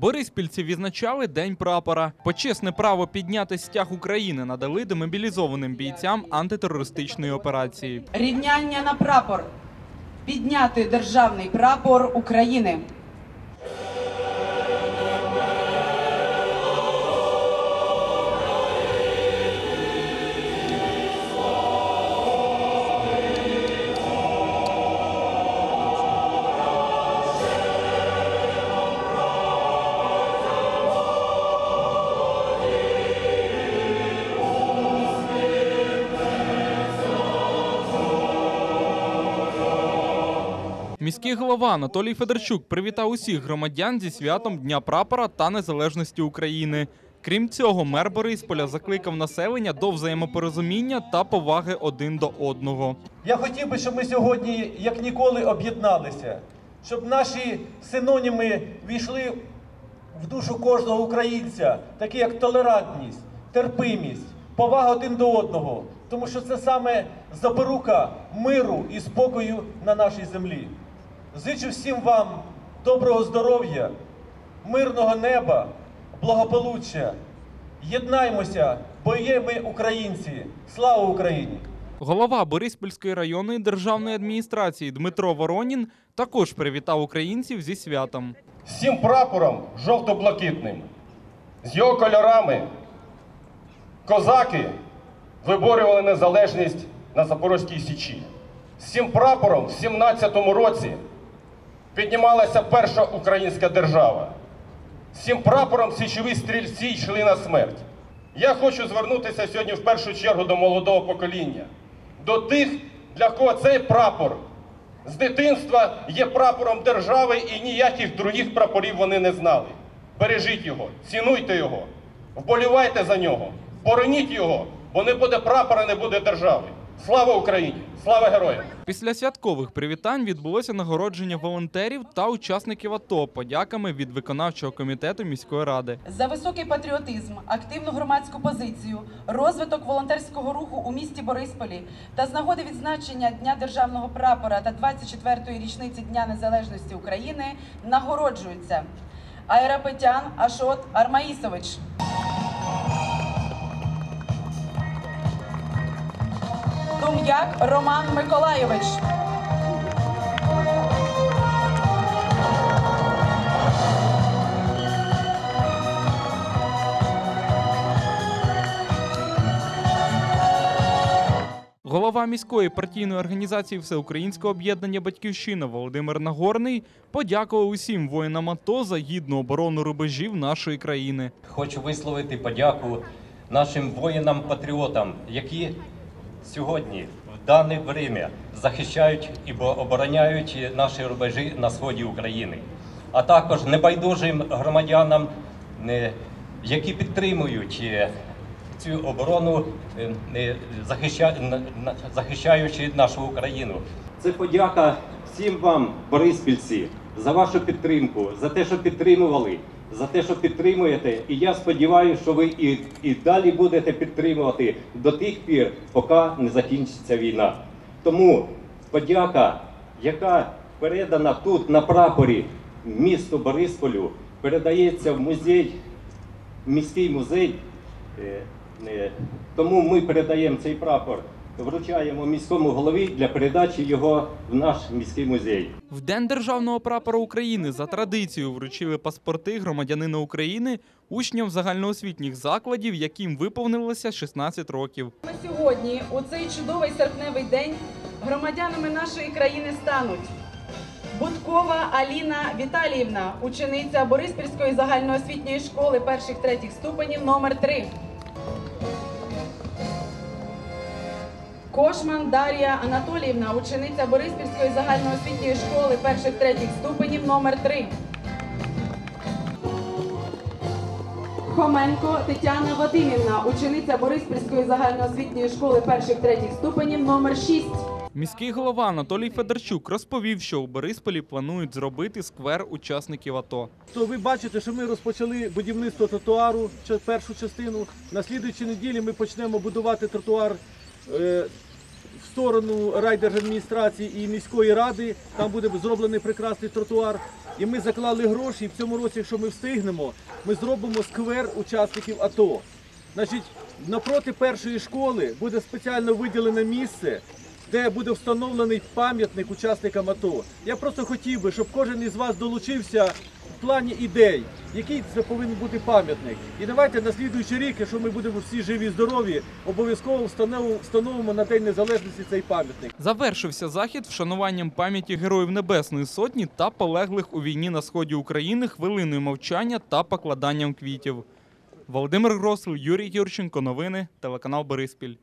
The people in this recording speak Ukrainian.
Бориспільці відзначали День прапора. Почесне право підняти стяг України надали демобілізованим бійцям антитерористичної операції. Рівняння на прапор. Підняти державний прапор України. Міський голова Анатолій Федорчук привітав усіх громадян зі святом Дня прапора та незалежності України. Крім цього, мер Борисполя закликав населення до взаємопорозуміння та поваги один до одного. Я хотів би, щоб ми сьогодні, як ніколи, об'єдналися, щоб наші синоніми війшли в душу кожного українця, такі як толерантність, терпимість, повага один до одного, тому що це саме запорука миру і спокою на нашій землі. Зичу всім вам доброго здоров'я, мирного неба, благополуччя. Єднаймося, бо є ми українці. Слава Україні! Голова Бориспільської районної державної адміністрації Дмитро Воронін також привітав українців зі святом. цим прапором жовто-блакитним, з його кольорами козаки виборювали незалежність на Запорозькій Січі. З цим прапором в 17-му році піднімалася перша українська держава. Цим прапором січові стрільці йшли на смерть. Я хочу звернутися сьогодні в першу чергу до молодого покоління, до тих, для кого цей прапор з дитинства є прапором держави і ніяких других прапорів вони не знали. Бережіть його, цінуйте його, вболівайте за нього, бороніть його, бо не буде прапора, не буде держави. Слава Україні! Слава героям! Після святкових привітань відбулося нагородження волонтерів та учасників АТО подяками від виконавчого комітету міської ради. За високий патріотизм, активну громадську позицію, розвиток волонтерського руху у місті Борисполі та з нагоди відзначення Дня державного прапора та 24-ї річниці Дня Незалежності України нагороджуються Айрапетян Ашот Армаїсович. Тум'як Роман Миколайович. Голова міської партійної організації Всеукраїнського об'єднання Батьківщина Володимир Нагорний подякував усім воїнам АТО за гідну оборону рубежів нашої країни. Хочу висловити подяку нашим воїнам-патріотам, які сьогодні в дане время захищають і бо- обороняють наші рубежі на сході України, а також небайдужим громадянам, які підтримують е, цю оборону, е, захищаючи нашу Україну. Це подяка всім вам, бориспільці, за вашу підтримку, за те, що підтримували, за те, що підтримуєте. І я сподіваюся, що ви і, і далі будете підтримувати до тих пір, поки не закінчиться війна. Тому подяка, яка передана тут на прапорі місту Борисполю, передається в музей, міський музей. Е, е, Тому ми передаємо цей прапор, вручаємо міському голові для передачі його в наш міський музей. В День державного прапора України за традицією вручили паспорти громадянина України учням загальноосвітніх закладів, яким виповнилося 16 років. Ми сьогодні, у цей чудовий серпневий день, громадянами нашої країни стануть Будкова Аліна Віталіївна, учениця Бориспільської загальноосвітньої школи перших третіх ступенів номер 3 Кошман Дар'я Анатоліївна, учениця Бориспільської загальноосвітньої школи перших третіх ступенів номер 3 Хоменко Тетяна Вадимівна, учениця Бориспільської загальноосвітньої школи перших третіх ступенів номер 6 Міський голова Анатолій Федорчук розповів, що у Борисполі планують зробити сквер учасників АТО. То ви бачите, що ми розпочали будівництво тротуару, першу частину. На слідуючій неділі ми почнемо будувати тротуар е, в сторону райдержадміністрації і міської ради. Там буде зроблений прекрасний тротуар. і ми заклали гроші. І в цьому році, якщо ми встигнемо, ми зробимо сквер учасників АТО. Значить, напроти першої школи буде спеціально виділене місце, де буде встановлений пам'ятник учасникам АТО. Я просто хотів би, щоб кожен із вас долучився в плані ідей, який це повинен бути пам'ятник. І давайте на слідуючий рік, якщо ми будемо всі живі і здорові, обов'язково встановимо, на День Незалежності цей пам'ятник. Завершився захід вшануванням пам'яті героїв Небесної Сотні та полеглих у війні на сході України хвилиною мовчання та покладанням квітів. Володимир Гросл, Юрій Юрченко. Новини, телеканал Бориспіль.